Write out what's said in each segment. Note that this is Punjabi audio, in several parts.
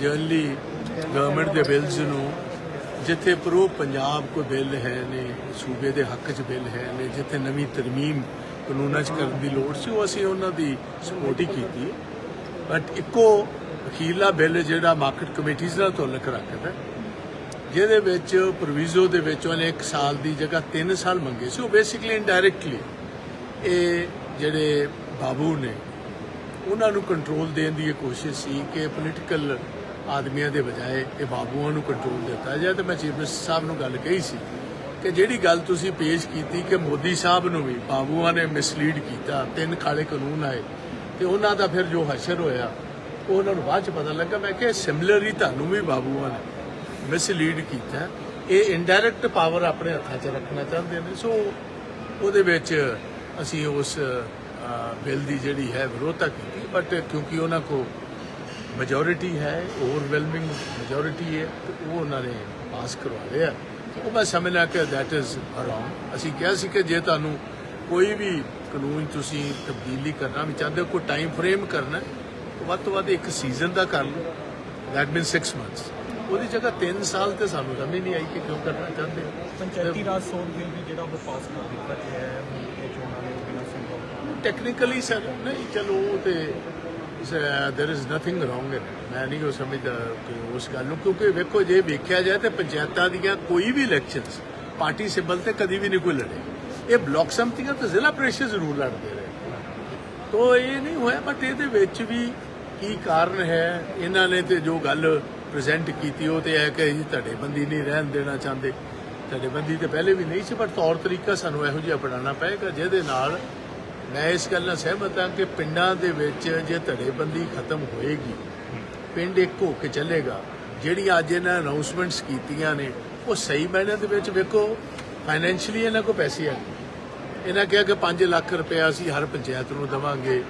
ਜਨਰਲੀ ਗਵਰਨਮੈਂਟ ਦੇ ਬਿੱਲਸ ਨੂੰ, ਜਿੱਥੇ ਪ੍ਰੋ ਪੰਜਾਬ ਕੋਈ ਬਿੱਲ ਹੈ ਨੇ, ਸੂਬੇ ਦੇ ਹੱਕ 'ਚ ਬਿੱਲ ਹੈ ਨੇ, ਜਿੱਥੇ ਨਵੀਂ ਤਰਮੀਮ ਕਾਨੂੰਨਾਂ 'ਚ ਕਰਨ ਦੀ ਲੋੜ ਸੀ, ਉਹ ਅਸੀਂ ਉਹਨਾਂ ਦੀ ਸਪੋਰਟ ਹੀ ਕੀਤੀ ਬਟ ਇੱਕੋ ਅਖੀਰਲਾ ਬਿੱਲ ਜਿਹੜਾ ਮਾਰਕੀਟ ਕਮੇਟੀਜ਼ ਨਾਲ ਤਾਲੁਕ ਰੱਖਦਾ ਜਿਹਦੇ ਵਿੱਚ ਪ੍ਰੋਵੀਜ਼ੋ ਦੇ ਵਿੱਚ ਉਹਨੇ 1 ਸਾਲ ਦੀ ਜਗ੍ਹਾ 3 ਸਾਲ ਮੰਗੇ ਸੀ, ਉਹ ਬੇਸਿਕਲੀ ਇਨਡਾਇਰੈਕਟਲੀ ਇਹ ਜਿਹੜੇ ਬਾਬੂ ਨੇ, ਉਹਨਾਂ ਨੂੰ ਕੰਟਰੋਲ ਦੇਣ ਦੀ ਇਹ ਕੋਸ਼ਿਸ਼ ਸੀ ਕਿ ਪੋਲੀਟੀਕਲ ਆਦਮੀਆਂ ਦੇ ਬਜਾਏ ਇਹ ਬਾਬੂਆਂ ਨੂੰ ਕੰਟਰੋਲ ਦਿੱਤਾ ਜਾਏ, ਤੇ ਮੈਂ ਚੀਫ ਮਿਨਿਸਟਰ ਸਾਹਿਬ ਨੂੰ ਗੱਲ ਕਹੀ ਸੀ ਕਿ ਜਿਹੜੀ ਗੱਲ ਤੁਸੀਂ ਪੇਸ਼ ਕੀਤੀ ਕਿ ਮੋਦੀ ਸਾਹਿਬ ਨੂੰ ਵੀ ਬਾਬੂਆਂ ਨੇ ਮਿਸਲੀਡ ਕੀਤਾ, ਤਿੰਨ ਕਾਲੇ ਕਾਨੂੰਨ ਆਏ, ਤੇ ਉਹਨਾਂ ਦਾ ਫਿਰ ਜੋ ਹਸ਼ਰ ਹੋਇਆ ਉਹ ਉਹਨਾਂ ਨੂੰ ਬਾਅਦ ਚ ਪਤਾ ਲੱਗਾ, ਮੈਂ ਕਿ ਸਿਮਿਲਰ ਹੀ ਤੁਹਾਨੂੰ ਵੀ ਬਾਬੂਆਂ ਨੇ ਮਿਸਲੀਡ ਕੀਤਾ। ਇਹ ਇਨਡਾਇਰੈਕਟ ਪਾਵਰ ਆਪਣੇ ਹੱਥਾਂ 'ਚ ਰੱਖਣਾ ਚਾਹੁੰਦੇ ਨੇ। ਸੋ ਉਹਦੇ ਵਿੱਚ ਅਸੀਂ ਉਸ ਬਿੱਲ ਦੀ ਜਿਹੜੀ ਹੈ ਵਿਰੋਧਤਾ ਕੀਤੀ ਬਟ ਕਿਉਂਕਿ ਉਹਨਾਂ ਕੋ ਮੈਜੋਰਿਟੀ ਹੈ ਓਵਰਵੈਲਮਿੰਗ ਮੈਜੋਰਿਟੀ ਹੈ ਉਹ ਉਹਨਾਂ ਨੇ ਪਾਸ ਕਰਵਾ ਲਿਆ ਉਹ ਮੈਂ ਸਮਝਦਾ ਕਿ ਦੈਟ ਇਜ਼ ਅਰਾਊਂਡ ਅਸੀਂ ਕਿਹਾ ਸੀ ਕਿ ਜੇ ਤੁਹਾਨੂੰ ਕੋਈ ਵੀ ਕਾਨੂੰਨ ਤੁਸੀਂ ਤਬਦੀਲੀ ਕਰਨਾ ਵੀ ਚਾਹੁੰਦੇ ਹੋ ਕੋਈ ਟਾਈਮ ਫਰੇਮ ਕਰਨਾ ਤਾਂ ਵੱਧ ਤੋਂ ਵੱਧ ਇੱਕ ਸੀਜ਼ਨ ਦਾ ਕਰ ਲਓ ਦੈਟ ਮੀਨ 6 ਮੰਥਸ ਉਹਦੀ ਜਗ੍ਹਾ 3 ਸਾਲ ਤੇ ਸਾਨੂੰ ਸਮਝ ਨਹੀਂ ਆਈ ਕਿ ਕਿਉਂ ਕਰਨਾ ਚਾਹੁੰਦੇ ਹੋ। ਪੰਚਾਇਤੀ ਰਾਜ ਸੋਧ ਬਿੱਲ ਵੀ ਜਿਹੜਾ ਉਹ ਪਾਸ ਕਰ ਦਿੱਤਾ ਗਿਆ ਹੈ ਇਹ ਚੋਣਾਂ ਦੇ ਬਿਨਾਂ ਸੰਭਵ ਟੈਕਨੀਕਲੀ ਸਰ ਨਹੀਂ ਚਲੋ ਤੇ there is nothing wrong in ਮੈਂ ਨਹੀਂ ਉਹ ਸਮਝਦਾ ਕਿ ਉਸ ਗੱਲ ਨੂੰ ਕਿਉਂਕਿ ਵੇਖੋ ਜੇ ਵੇਖਿਆ ਜਾਏ ਤੇ ਪੰਚਾਇਤਾਂ ਦੀਆਂ ਕੋਈ ਵੀ ਇਲੈਕਸ਼ਨਸ ਪਾਰਟੀ ਸਿੰਬਲ ਤੇ ਕਦੀ ਵੀ ਨਹੀਂ ਕੋਈ ਲੜੇ ਇਹ ਬਲਾਕ ਸੰਮਤੀਆਂ ਤੇ ਜ਼ਿਲ੍ਹਾ ਪ੍ਰੀਸ਼ਦ ਜ਼ਰੂਰ ਲੜਦੇ ਰਹੇ ਤੋ ਇਹ ਨਹੀਂ ਹੋਇਆ ਬਟ ਇਹਦੇ ਵਿੱਚ ਵੀ ਕੀ ਕਾਰਨ ਹੈ ਇਹਨਾਂ ਨੇ ਤੇ ਜੋ ਗੱਲ ਪ੍ਰੈਜ਼ੈਂਟ ਕੀਤੀ ਉਹ ਤੇ ਹੈ ਕਿ ਜੀ ਧੜੇਬੰਦੀ ਨਹੀਂ ਰਹਿਣ ਦੇਣਾ ਚਾਹੁੰਦੇ ਧੜੇਬੰਦੀ ਤੇ ਪਹਿਲੇ ਵੀ ਨਹੀਂ ਸੀ ਪਰ ਤੌਰ ਤਰੀਕਾ ਸਾਨੂੰ ਇਹੋ ਜਿਹਾ ਅਪਣਾਉਣਾ ਪਏਗਾ ਜਿਹਦੇ ਨਾਲ ਮੈਂ ਇਸ ਗੱਲ ਨਾਲ ਸਹਿਮਤ ਹਾਂ ਕਿ ਪਿੰਡਾਂ ਦੇ ਵਿੱਚ ਜੇ ਧੜੇਬੰਦੀ ਖਤਮ ਹੋਏਗੀ, ਪਿੰਡ ਇੱਕ ਹੋ ਕੇ ਚੱਲੇਗਾ। ਜਿਹੜੀਆਂ ਅੱਜ ਇਹਨਾਂ ਅਨਾਉਂਸਮੈਂਟਸ ਕੀਤੀਆਂ ਨੇ, ਉਹ ਸਹੀ ਮਾਇਨੇ ਦੇ ਵਿੱਚ ਵੇਖੋ ਫਾਈਨੈਂਸ਼ੀਅਲੀ ਇਹਨਾਂ ਕੋਲ ਪੈਸੇ ਆ ਇਹਨਾਂ ਕਿਹਾ ਕਿ 5 ਲੱਖ ਰੁਪਏ ਅਸੀਂ ਹਰ ਪੰਚਾਇਤ ਨੂੰ ਦੇਵਾਂਗੇ।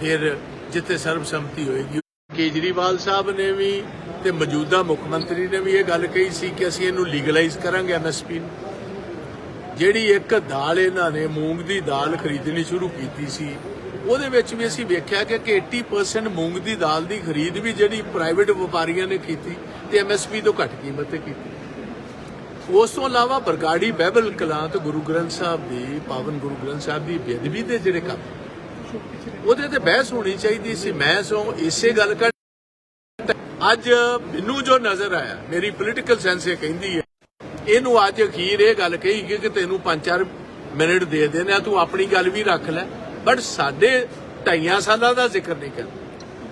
ਫਿਰ ਜਿੱਥੇ ਸਰਬਸੰਮਤੀ ਹੋਏਗੀ, ਕੇਜਰੀਵਾਲ ਸਾਹਿਬ ਨੇ ਵੀ ਤੇ ਮੌਜੂਦਾ ਮੁੱਖ ਮੰਤਰੀ ਨੇ ਵੀ ਇਹ ਗੱਲ ਕਹੀ ਸੀ ਕਿ ਅਸੀਂ ਇਹਨੂੰ ਲੀਗਲਾਈਜ਼ ਕਰਾਂਗੇ ਐਮਐਸਪੀ ਨੂੰ। ਜਿਹੜੀ ਇੱਕ ਦਾਲ ਇਹਨਾਂ ਨੇ, ਮੂੰਗ ਦੀ ਦਾਲ ਖਰੀਦਣੀ ਸ਼ੁਰੂ ਕੀਤੀ ਸੀ, ਉਹਦੇ ਵਿੱਚ ਵੀ ਅਸੀਂ ਵੇਖਿਆ ਕਿ 80% ਮੂੰਗ ਦੀ ਦਾਲ ਦੀ ਖਰੀਦ ਵੀ ਜਿਹੜੀ ਪ੍ਰਾਈਵੇਟ ਵਪਾਰੀਆਂ ਨੇ ਕੀਤੀ ਤੇ ਐਮਐਸਪੀ ਤੋਂ ਘੱਟ ਕੀਮਤ ਤੇ ਕੀਤੀ। ਉਸ ਤੋਂ ਇਲਾਵਾ ਬਰਗਾੜੀ ਬਹਿਬਲ ਕਲਾਂ ਤੇ ਗੁਰੂ ਗ੍ਰੰਥ ਸਾਹਿਬ ਦੀ, ਪਾਵਨ ਗੁਰੂ ਗ੍ਰੰਥ ਸਾਹਿਬ ਦੀ ਬੇਅਦਬੀ ਦੇ ਜਿਹੜੇ ਕੰਮ ਉਹਦੇ ਤੇ ਬਹਿਸ ਹੋਣੀ ਚਾਹੀਦੀ ਸੀ। ਮੈਂ ਸੋ ਇਸੇ ਗੱਲ ਕਰ ਅੱਜ ਮੈਨੂੰ ਜੋ ਨਜ਼ਰ ਆਇਆ, ਮੇਰੀ ਪੋਲੀਟੀਕਲ ਸੈਂਸ ਇਹ ਕਹਿੰਦੀ ਹੈ ਇਹਨੂੰ ਅੱਜ ਅਖੀਰ ਇਹ ਗੱਲ ਕਹੀ ਕਿ ਤੈਨੂੰ 5-4 ਮਿੰਟ ਦੇ ਦੇਣੇ ਆ ਤੂੰ ਆਪਣੀ ਗੱਲ ਵੀ ਰੱਖ ਲੈ। ਬਟ ਸਾਡੇ ਢਾਈਆਂ ਸਾਲਾਂ ਦਾ ਜ਼ਿਕਰ ਨਹੀਂ ਕਰ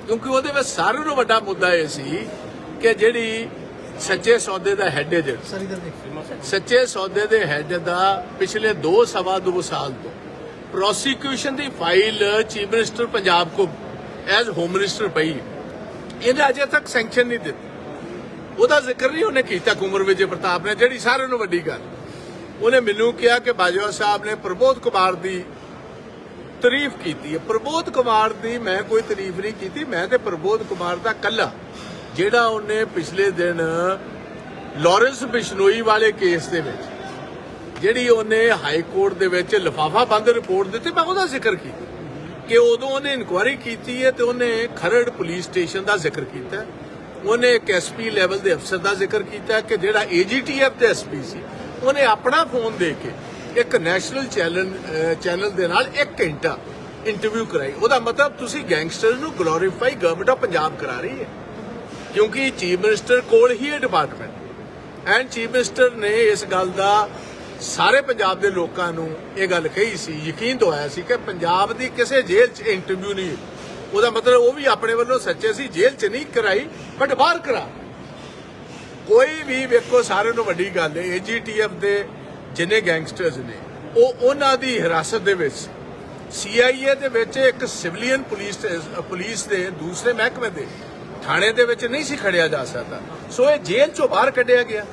ਕਿਉਂਕਿ ਉਹਦੇ ਵਿੱਚ ਸਾਰਿਆਂ ਨੂੰ ਵੱਡਾ ਮੁੱਦਾ ਇਹ ਸੀ ਕਿ ਜਿਹੜੀ ਸੱਚੇ ਸੌਦੇ ਦਾ ਹੈਡ ਹੈ ਜਿਹੜਾ। ਸੱਚੇ ਸੌਦੇ ਦੇ ਹੈੱਡ ਦਾ ਪਿਛਲੇ 2 ਸਵਾ 2 ਸਾਲ ਤੋਂ ਪ੍ਰੋਸੀਕਿਊਸ਼ਨ ਦੀ ਫਾਈਲ ਚੀਫ ਮਿਨਿਸਟਰ ਪੰਜਾਬ ਕੋ ਐਜ਼ ਹੋਮ ਮਿਨਿਸਟਰ ਪਈ ਇਹਨੇ ਅਜੇ ਤੱਕ ਸੈਂਕਸ਼ਨ ਨਹੀਂ ਦਿੱਤੀ। ਉਹਦਾ ਜ਼ਿਕਰ ਨਹੀਂ ਉਹਨੇ ਕੀਤਾ ਕੁਮਰ ਵਿਜੇ ਪ੍ਰਤਾਪ ਨੇ, ਜਿਹੜੀ ਸਾਰਿਆਂ ਨੂੰ ਵੱਡੀ ਗੱਲ। ਉਹਨੇ ਮੈਨੂੰ ਕਿਹਾ ਕਿ ਬਾਜਵਾ ਸਾਹਿਬ ਨੇ ਪ੍ਰਬੋਧ ਕੁਮਾਰ ਦੀ ਤਾਰੀਫ ਕੀਤੀ ਹੈ। ਪ੍ਰਬੋਧ ਕੁਮਾਰ ਦੀ ਮੈਂ ਕੋਈ ਤਾਰੀਫ ਨਹੀਂ ਕੀਤੀ, ਮੈਂ ਤੇ ਪ੍ਰਬੋਧ ਕੁਮਾਰ ਦਾ ਕੱਲਾ ਜਿਹੜਾ ਉਹਨੇ ਪਿਛਲੇ ਦਿਨ ਲਾਰੈਂਸ ਬਿਸ਼ਨੋਈ ਵਾਲੇ ਕੇਸ ਦੇ ਵਿੱਚ, ਜਿਹੜੀ ਉਹਨੇ ਹਾਈ ਕੋਰਟ ਦੇ ਵਿੱਚ ਲਫਾਫਾ ਬੰਦ ਰਿਪੋਰਟ ਦਿੱਤੀ, ਮੈਂ ਉਹਦਾ ਜ਼ਿਕਰ ਕੀਤਾ। ਕਿ ਉਦੋਂ ਉਹਨੇ ਇਨਕੁਆਇਰੀ ਕੀਤੀ ਹੈ ਤੇ ਉਹਨੇ ਖਰੜ ਪੁਲਿਸ ਸਟੇਸ਼ਨ ਦਾ ਜ਼ਿਕਰ ਕੀਤਾ। ਉਹਨੇ ਇੱਕ ਐਸਪੀ ਲੈਵਲ ਦੇ ਅਫਸਰ ਦਾ ਜ਼ਿਕਰ ਕੀਤਾ ਕਿ ਜਿਹੜਾ ਏਜੀਟੀਐਫ ਦੇ ਐਸਪੀ ਸੀ, ਉਹਨੇ ਆਪਣਾ ਫੋਨ ਦੇ ਕੇ ਇੱਕ ਨੈਸ਼ਨਲ ਚੈਨਲ ਚੈਨਲ ਦੇ ਨਾਲ 1 ਘੰਟਾ ਇੰਟਰਵਿਊ ਕਰਾਈ। ਉਹਦਾ ਮਤਲਬ ਤੁਸੀਂ ਗੈਂਗਸਟਰ ਨੂੰ ਗਲੋਰੀਫਾਈ ਗਵਰਨਮੈਂਟ ਆਫ ਪੰਜਾਬ ਕਰਾ ਰਹੀ ਹੈ। ਕਿਉਂਕਿ ਚੀਫ ਮਿਨਿਸਟਰ ਕੋਲ ਹੀ ਇਹ ਡਿਪਾਰਟਮੈਂਟ ਐਂਡ ਚੀਫ ਮਿਨਿਸਟਰ ਨੇ ਇਸ ਗੱਲ ਦਾ ਸਾਰੇ ਪੰਜਾਬ ਦੇ ਲੋਕਾਂ ਨੂੰ ਇਹ ਗੱਲ ਕਹੀ ਸੀ, ਯਕੀਨ ਦਵਾਇਆ ਸੀ ਕਿ ਪੰਜਾਬ ਦੀ ਕਿਸੇ ਜੇਲ੍ਹ 'ਚ ਇੰਟਰਵਿਊ ਨਹੀਂ ਉਹਦਾ ਮਤਲਬ ਉਹ ਵੀ ਆਪਣੇ ਵੱਲੋਂ ਸੱਚੇ ਸੀ, ਜੇਲ੍ਹ 'ਚ ਨਹੀਂ ਕਰਾਈ। ਬਟ ਬਾਹਰ ਕਰਾ। ਕੋਈ ਵੀ ਵੇਖੋ, ਸਾਰਿਆਂ ਨੂੰ ਵੱਡੀ ਗੱਲ ਹੈ ਏਜੀਟੀਐਫ ਦੇ ਜਿੰਨੇ ਗੈਂਗਸਟਰਸ ਨੇ, ਉਹ ਉਹਨਾਂ ਦੀ ਹਿਰਾਸਤ ਦੇ ਵਿੱਚ ਸੀਆਈਏ ਦੇ ਵਿੱਚ ਇੱਕ ਸਿਵਲੀਅਨ ਪੁਲਿਸ ਪੁਲਿਸ ਦੇ ਦੂਸਰੇ ਮਹਿਕਮੇ ਦੇ ਥਾਣੇ ਦੇ ਵਿੱਚ ਨਹੀਂ ਸੀ ਖੜਿਆ ਜਾ ਸਕਦਾ। ਸੋ ਇਹ ਜੇਲ੍ਹ ਚੋਂ ਬਾਹਰ ਕੱਢਿਆ ਗਿਆ।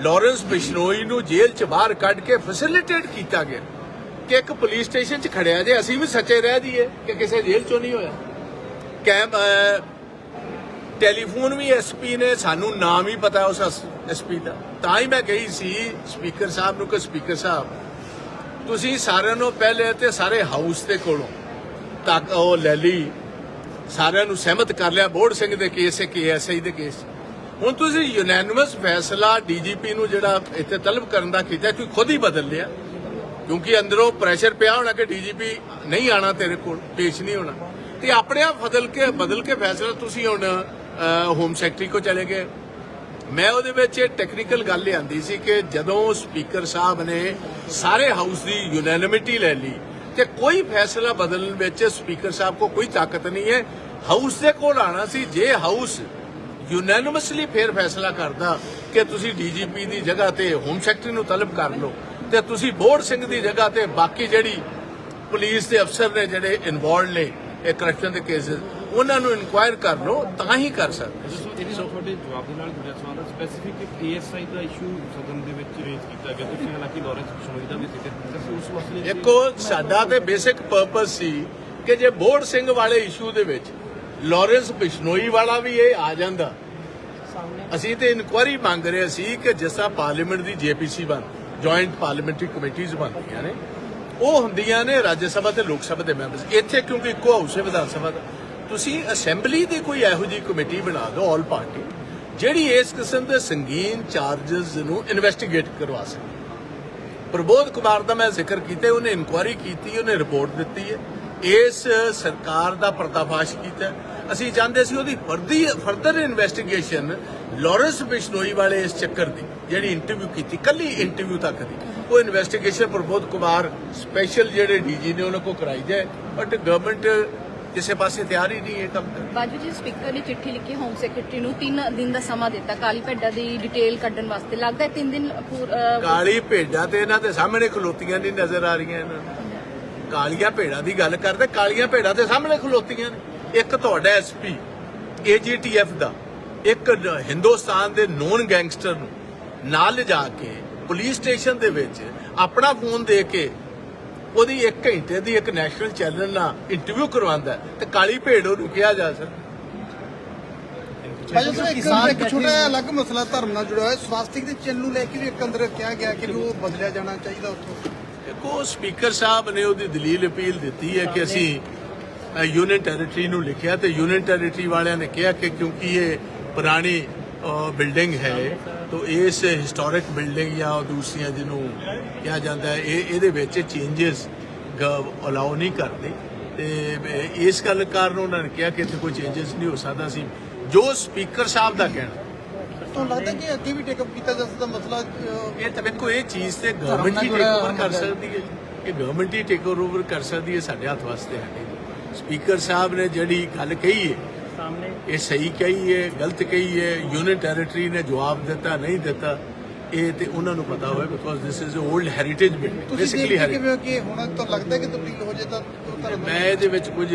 ਲਾਰੈਂਸ ਬਿਸ਼ਨੋਈ ਨੂੰ ਜੇਲ੍ਹ ਚ ਬਾਹਰ ਕੱਢ ਕੇ ਫੈਸਿਲਿਟੇਟ ਕੀਤਾ ਗਿਆ ਕਿ ਇੱਕ ਪੁਲਿਸ ਸਟੇਸ਼ਨ ਚ ਖੜਿਆ ਜੇ। ਅਸੀਂ ਵੀ ਸੱਚੇ ਰਹਿ ਜਾਈਏ ਕਿ ਕਿਸੇ ਜੇਲ੍ਹ ਚੋਂ ਨਹੀਂ ਹੋਇਆ। ਕੈਮ ਟੈਲੀਫੋਨ ਵੀ ਐਸਪੀ ਨੇ, ਸਾਨੂੰ ਨਾਮ ਹੀ ਪਤਾ ਉਸ ਐਸਪੀ ਦਾ। ਤਾਂ ਹੀ ਮੈਂ ਕਹੀ ਸੀ, ਸਪੀਕਰ ਸਾਹਿਬ ਨੂੰ ਕਿ ਸਪੀਕਰ ਸਾਹਿਬ, ਤੁਸੀਂ ਸਾਰਿਆਂ ਨੂੰ ਪਹਿਲੇ ਤੇ ਸਾਰੇ ਹਾਊਸ ਦੇ ਕੋਲੋਂ ਤੱਕ ਉਹ ਲੈ ਲਈ। ਸਾਰਿਆਂ ਨੂੰ ਸਹਿਮਤ ਕਰ ਲਿਆ ਬੋਰਡ ਸਿੰਘ ਦੇ ਕੇਸ ਹੈ ਕੇਐਸਆਈ ਦੇ ਕੇਸ ਹੁਣ ਤੁਸੀਂ ਯੂਨੈਨਿਮਸ ਫੈਸਲਾ ਡੀਜੀਪੀ ਨੂੰ ਜਿਹੜਾ ਇੱਥੇ ਤਲਬ ਕਰਨ ਦਾ ਕੀਤਾ ਤੁਸੀਂ ਖੁਦ ਹੀ ਬਦਲ ਲਿਆ। ਕਿਉਂਕਿ ਅੰਦਰੋਂ ਪ੍ਰੈਸ਼ਰ ਪਿਆ ਹੋਣਾ ਕਿ ਡੀਜੀਪੀ ਨਹੀਂ ਆਣਾ ਤੇਰੇ ਕੋਲ, ਪੇਸ਼ ਨਹੀਂ ਹੋਣਾ। ਤੇ ਆਪਣੇ ਆਪ ਬਦਲ ਕੇ ਬਦਲ ਕੇ ਫੈਸਲਾ ਤੁਸੀਂ ਹੁਣ ਹੋਮ ਸੈਕਟਰੀ ਕੋ ਚਲੇ ਗਏ। ਮੈਂ ਉਹਦੇ ਵਿੱਚ ਟੈਕਨੀਕਲ ਗੱਲ ਲਿਆਂਦੀ ਸੀ ਕਿ ਜਦੋਂ ਸਪੀਕਰ ਸਾਹਿਬ ਨੇ ਸਾਰੇ ਹਾਊਸ ਦੀ ਯੂਨੈਨਿਮਿਟੀ ਲੈ ਲਈ ਤੇ ਕੋਈ ਫੈਸਲਾ ਬਦਲਣ ਵਿੱਚ ਸਪੀਕਰ ਸਾਹਿਬ ਕੋ ਕੋਈ ਤਾਕਤ ਨਹੀਂ ਹੈ। ਹਾਊਸ ਦੇ ਕੋਲ ਆਣਾ ਸੀ, ਜੇ ਹਾਊਸ ਯੂਨੈਨਿਮਸਲੀ ਫੇਰ ਫੈਸਲਾ ਕਰਦਾ ਕਿ ਤੁਸੀਂ ਡੀਜੀਪੀ ਦੀ ਜਗ੍ਹਾ ਤੇ ਹੋਮ ਸੈਕਟਰੀ ਨੂੰ ਤਲਬ ਕਰ ਲਓ ਤੇ ਤੁਸੀਂ ਬੋਰਡ ਸਿੰਘ ਦੀ ਜਗ੍ਹਾ ਤੇ ਬਾਕੀ ਜਿਹੜੀ ਪੁਲਿਸ ਦੇ ਅਫਸਰ ਨੇ ਜਿਹੜੇ ਇਨਵੋਲਡ ਨੇ ਇਹ ਕਰਪਸ਼ਨ ਦੇ ਕੇਸਿਸ ਉਹਨਾਂ ਨੂੰ ਇਨਕੁਆਇਰ ਕਰ ਲਓ ਤਾਂ ਹੀ ਕਰ ਸਕਦੇ ਸੋ ਤੁਹਾਡੇ ਜਵਾਬ ਦੇ ਨਾਲ ਜੁੜਿਆ ਸਵਾਲ ਹੈ ਸਪੈਸੀਫਿਕ ਏਐਸਆਈ ਦਾ ਇਸ਼ੂ ਸਦਨ ਦੇ ਵਿੱਚ ਰੇਜ਼ ਕੀਤਾ ਗਿਆ। ਤੁਸੀਂ ਹਾਲਾਂਕਿ ਲਾਰੈਂਸ ਬਿਸ਼ਨੋਈ ਦਾ ਵੀ ਜ਼ਿਕਰ ਕੀਤਾ ਸੀ ਉਸ ਮਸਲੇ 'ਚ ਦੇਖੋ ਸਾਡਾ ਤੇ ਬੇਸਿਕ ਪਰਪਸ ਸੀ ਕਿ ਜੇ ਬੋਰਡ ਸਿੰਘ ਵਾਲੇ ਇਸ਼ੂ ਦੇ ਵਿੱਚ ਲਾਰੈਂਸ ਬਿਸ਼ਨੋਈ ਵਾਲਾ ਵੀ ਇਹ ਆ ਜਾਂਦਾ। ਅਸੀਂ ਤੇ ਇਨਕੁਆਇਰੀ ਮੰਗ ਰਹੇ ਸੀ ਕਿ ਜਿਸ ਤਰ੍ਹਾਂ ਪਾਰਲੀਮੈਂਟ ਦੀ ਜੇਪੀਸੀ ਬਣ ਜੁਆਇੰਟ ਪਾਰਲੀਮੈਂਟਰੀ ਕਮੇਟੀਆਂ ਬਣਦੀਆਂ ਨੇ ਉਹ ਹੁੰਦੀਆਂ ਨੇ ਰਾਜ ਸਭਾ ਤੇ ਲੋਕ ਸਭਾ ਦੇ ਮੈਂਬਰਸ। ਇੱਥੇ ਕਿਉਂਕਿ ਇੱਕੋ ਹਾਊਸ ਹੈ ਵਿਧਾਨ ਸਭਾ ਦਾ। ਤੁਸੀਂ ਅਸੈਂਬਲੀ ਦੀ ਕੋਈ ਇਹੋ ਜਿਹੀ ਕਮੇਟੀ ਬਣਾ ਦਿਓ, ਆਲ ਪਾਰਟੀ, ਜਿਹੜੀ ਇਸ ਕਿਸਮ ਦੇ ਸੰਗੀਨ ਚਾਰजेस ਨੂੰ ਇਨਵੈਸਟੀਗੇਟ ਕਰਵਾ ਸਕੇ। ਪ੍ਰਬੋਧ ਕੁਮਾਰ ਦਾ ਮੈਂ ਜ਼ਿਕਰ ਕੀਤਾ, ਉਹਨੇ ਇਨਕੁਆਇਰੀ ਕੀਤੀ, ਉਹਨੇ ਰਿਪੋਰਟ ਦਿੱਤੀ ਹੈ। ਇਸ ਸਰਕਾਰ ਦਾ ਪਰਦਾਫਾਸ਼ ਕੀਤਾ। ਅਸੀਂ ਚਾਹੁੰਦੇ ਸੀ ਉਹਦੀ ਫਰਦੀ ਫਰਦਰ ਇਨਵੈਸਟੀਗੇਸ਼ਨ ਲਾਰੈਂਸ ਬਿਸ਼ਨੋਈ ਵਾਲੇ ਇਸ ਚੱਕਰ ਦੀ ਜਿਹੜੀ ਇੰਟਰਵਿਊ ਕੀਤੀ ਕੱਲੀ ਇੰਟਰਵਿਊ ਤੱਕ ਦੀ ਉਹ ਇਨਵੈਸਟੀਗੇਸ਼ਨ ਪ੍ਰਬੋਧ ਕੁਮਾਰ ਸਪੈਸ਼ਲ ਜਿਹੜੇ ਡੀਜੀ ਨੇ ਉਹਨਾਂ ਕੋ ਕਰਾਈ ਜਾਏ ਬਟ ਗਵਰਨਮੈਂਟ ਕਿਸੇ ਪਾਸੇ ਤਿਆਰ ਹੀ ਨਹੀਂ ਹੈ ਕੰਮ ਕਰਨ ਬਾਜੂ ਜੀ ਸਪੀਕਰ ਨੇ ਚਿੱਠੀ ਲਿਖੀ ਹੋਮ ਸੈਕਟਰੀ ਨੂੰ 3 ਦਿਨ ਦਾ ਸਮਾਂ ਦਿੱਤਾ ਕਾਲੀ ਭੇਡਾਂ ਦੀ ਡਿਟੇਲ ਕੱਢਣ ਵਾਸਤੇ। ਲੱਗਦਾ 3 ਦਿਨ ਕਾਲੀ ਭੇਡਾਂ ਤੇ ਇਹਨਾਂ ਦੇ ਸਾਹਮਣੇ ਖਲੋਤੀਆਂ ਨਹੀਂ ਨਜ਼ਰ ਆ ਰਹੀਆਂ ਇਹਨਾਂ ਕਾਲੀਆਂ ਭੇਡਾਂ ਦੀ ਗੱਲ ਕਰਦੇ ਕਾਲੀਆਂ ਭੇਡਾਂ ਤੇ ਸਾਹਮਣੇ ਖਲੋਤੀਆਂ ਨੇ। ਇੱਕ ਤੁਹਾਡਾ ਐਸਪੀ ਏਜੀਟੀਐਫ ਦਾ ਇੱਕ ਹਿੰਦੁਸਤਾਨ ਦੇ ਨੋਨ ਗੈਂਗਸਟਰ ਨੂੰ ਨਾਲ ਲਿਜਾ ਕੇ ਪੁਲਿਸ ਸਟੇਸ਼ਨ ਦੇ ਵਿੱਚ ਆਪਣਾ ਫੋਨ ਦੇ ਕੇ ਉਹਦੀ 1 ਘੰਟੇ ਦੀ ਇੱਕ ਨੈਸ਼ਨਲ ਚੈਨਲ ਨਾਲ ਇੰਟਰਵਿਊ ਕਰਵਾਉਂਦਾ ਤੇ ਕਾਲੀ ਭੇਡ ਉਹਨੂੰ ਕਿਹਾ ਜਾ ਸਕਦਾ ਭਾਈ ਸਾਹਿਬ ਇੱਕ ਇੱਕ ਛੋਟਾ ਜਿਹਾ ਅਲੱਗ ਮਸਲਾ ਧਰਮ ਨਾਲ ਜੁੜਿਆ ਹੋਇਆ। ਸਵਾਸਤਿਕ ਦੇ ਚਿੰਨ੍ਹ ਨੂੰ ਲੈ ਕੇ ਵੀ ਇੱਕ ਅੰਦਰ ਕਿਹਾ ਗਿਆ ਕਿ ਉਹ ਬਦਲਿਆ ਜਾਣਾ ਚਾਹੀਦਾ ਉੱਥੋਂ। ਦੇਖੋ ਸਪੀਕਰ ਸਾਹਿਬ ਨੇ ਉਹਦੀ ਦਲੀਲ ਅਪੀਲ ਦਿੱਤੀ ਹੈ ਕਿ ਅਸੀਂ ਯੂਨਿਟ ਟੈਰੀਟਰੀ ਨੂੰ ਲਿਖਿਆ ਤੇ ਯੂਨਿਟ ਟੈਰੀਟਰੀ ਵਾਲਿਆਂ ਨੇ ਕਿਹਾ ਕਿ ਕਿਉਂਕਿ ਇਹ ਪੁਰਾਣੀ ਬਿਲਡਿੰਗ ਹੈ ਤਾਂ ਇਸ ਹਿਸਟੋਰਿਕ ਬਿਲਡਿੰਗ ਜਾਂ ਦੂਸਰੀਆਂ ਜਿਹਨੂੰ ਕਿਹਾ ਜਾਂਦਾ ਹੈ ਇਹ ਇਹਦੇ ਵਿੱਚ ਚੇਂਜਸ ਅਲਾਉ ਨਹੀਂ ਕਰਦੇ। ਤੇ ਇਸ ਗੱਲ ਕਾਰਨ ਉਹਨਾਂ ਨੇ ਕਿਹਾ ਕਿ ਇੱਥੇ ਕੋਈ ਚੇਂਜਸ ਨਹੀਂ ਹੋ ਸਕਦਾ ਸੀ। ਜੋ ਸਪੀਕਰ ਸਾਹਿਬ ਦਾ ਕਹਿਣਾ। ਤੁਹਾਨੂੰ ਲੱਗਦਾ ਕਿ ਅੱਗੇ ਵੀ ਟੇਕਅਪ ਕੀਤਾ ਜਾ ਸਕਦਾ? ਮਸਲਾ ਇਹ ਤਾਂ ਵੇਖੋ ਇਹ ਚੀਜ਼ ਤੇ ਗਵਰਨਮੈਂਟ ਹੀ ਟੇਕ ਓਵਰ ਕਰ ਸਕਦੀ ਹੈ ਇਹ ਗਵਰਨਮੈਂਟ ਹੀ ਟੇਕ ਓਵਰ ਕਰ ਸਕਦੀ ਹੈ ਸਾਡੇ ਹੱਥ ਵਾਸਤੇ ਹੈ ਸਪੀਕਰ ਸਾਹਿਬ ਨੇ ਜਿਹੜੀ ਗੱਲ ਕਹੀ ਹੈ ਇਹ ਸਹੀ ਕਹੀ ਹੈ ਗਲਤ ਕਹੀ ਹੈ ਯੂਨੀਅਨ ਟੈਰੀਟਰੀ ਨੇ ਜਵਾਬ ਦਿੱਤਾ ਨਹੀਂ ਦਿੱਤਾ ਇਹ ਤੇ ਉਹਨਾਂ ਨੂੰ ਪਤਾ ਹੋਵੇ because this is a heritage building basically heritage ਮੈਂ ਇਹਦੇ ਵਿੱਚ ਕੁਝ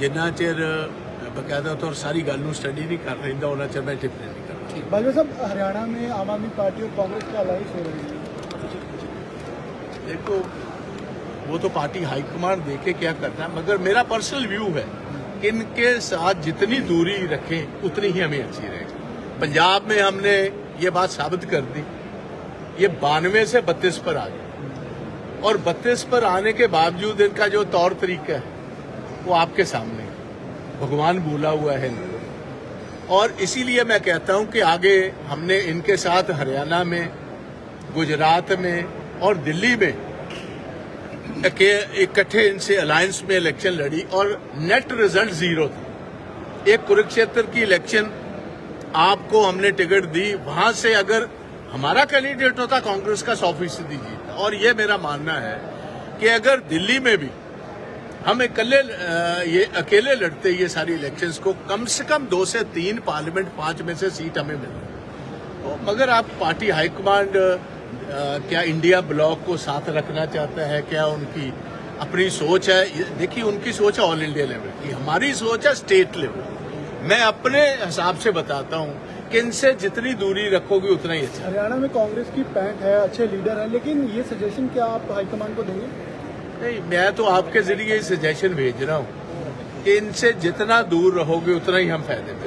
ਜਿੰਨਾ ਚਿਰ ਬਕਾਇਦਾ ਤੌਰ ਸਾਰੀ ਗੱਲ ਨੂੰ ਸਟੱਡੀ ਨਹੀਂ ਕਰ ਰਹਿੰਦਾ ਉਹਨਾਂ ਚਿਰ ਮੈਂ ਟਿੱਪਣੀ ਨਹੀਂ ਕਰਦਾ। ਬਾਜਵਾ ਸਾਹਿਬ ਹਰਿਆਣਾ ਮੇ ਆਮ ਆਦਮੀ ਪਾर्टी और कांग्रेस का अलायंस हो रही है देखो वो तो पार्टी हाईकमांड देके क्या करता है मगर मेरा पर्सनल व्यू है ان کے ساتھ جتنی دوری رکھیں، اتنی ہی ہمیں اچھی رہے گی۔ پنجاب میں ہم نے یہ بات ثابت کر دی، یہ بانوے سے بتیس پر آ گئے اور بتیس پر آنے کے باوجود ان کا جو طور طریقہ ہے، وہ آپ کے سامنے بھگوان بولا ہوا ہے۔ اور اسی لیے میں کہتا ہوں کہ آگے ہم نے ان کے ساتھ ہریانہ میں، گجرات میں اور دلی میں کہ اکٹھے ان سے الائنس میں الیکشن لڑی اور نیٹ ریزلٹ زیرو تھی۔ ایک کرکشیتر کی الیکشن آپ کو ہم نے ٹکٹ دی۔ وہاں سے اگر ہمارا کینڈیڈیٹ ہوتا، کانگریس کا سو فیصدی جیتا۔ اور یہ میرا ماننا ہے کہ اگر دلی میں بھی ہم اکلے یہ اکیلے لڑتے یہ ساری الیکشنز کو، کم سے کم دو سے تین پارلیمنٹ پانچ میں سے سیٹ ہمیں مل مگر آپ پارٹی ہائی کمانڈ کیا انڈیا بلاک کو ساتھ رکھنا چاہتا ہے؟ کیا ان کی اپنی سوچ ہے؟ دیکھیے ان کی سوچ ہے آل انڈیا لیول کی ہماری سوچ ہے اسٹیٹ لیول میں اپنے حساب سے بتاتا ہوں کہ ان سے جتنی دوری رکھو گی اتنا ہی اچھا۔ ہریانہ میں کانگریس کی پینٹ ہے اچھے لیڈر ہیں لیکن یہ سجیشن کیا آپ ہائی کمان کو دیں گے؟ نہیں میں تو آپ کے ذریعے یہ سجیشن بھیج رہا ہوں کہ ان سے جتنا دور رہو گے اتنا ہی ہم فائدے میں